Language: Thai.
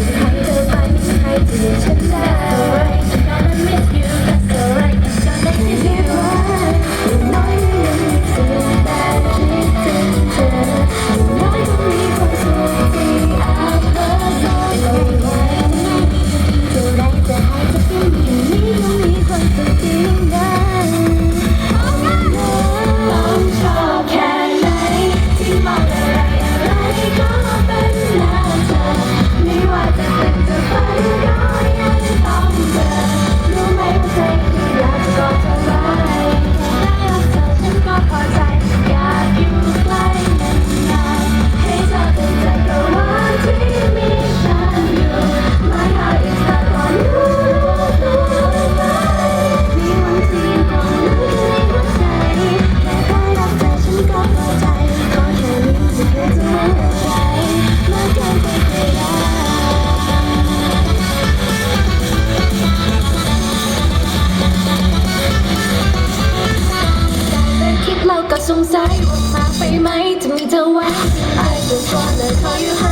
你 看 สงสัยว่ามาไปไหมจะมีเธอไว้ I just wanna call you high